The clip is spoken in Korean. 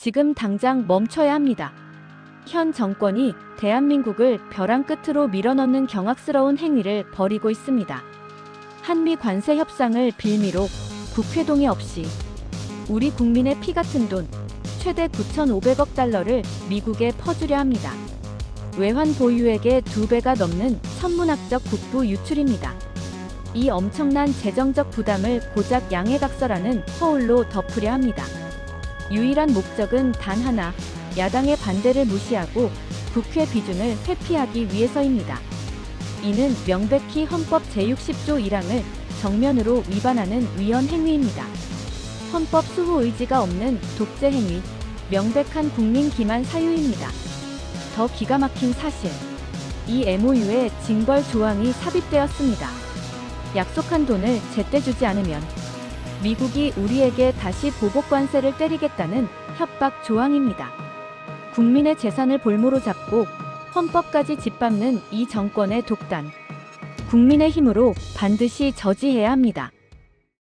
지금 당장 멈춰야 합니다. 현 정권이 대한민국을 벼랑 끝으로 밀어넣는 경악스러운 행위를 벌이고 있습니다. 한미 관세 협상을 빌미로 국회 동의 없이 우리 국민의 피 같은 돈 최대 9,500억 달러를 미국에 퍼주려 합니다. 외환 보유액의 두 배가 넘는 천문학적 국부 유출입니다. 이 엄청난 재정적 부담을 고작 양해각서라는 허울로 덮으려 합니다. 유일한 목적은 단 하나, 야당의 반대를 무시하고 국회 비준을 회피하기 위해서입니다. 이는 명백히 헌법 제60조 1항을 정면으로 위반하는 위헌 행위입니다. 헌법 수호 의지가 없는 독재 행위, 명백한 국민 기만 사유입니다. 더 기가 막힌 사실. 이 MOU에 징벌 조항이 삽입되었습니다. 약속한 돈을 제때 주지 않으면 미국이 우리에게 다시 보복 관세를 때리겠다는 협박 조항입니다. 국민의 재산을 볼모로 잡고 헌법까지 짓밟는 이 정권의 독단. 국민의 힘으로 반드시 저지해야 합니다.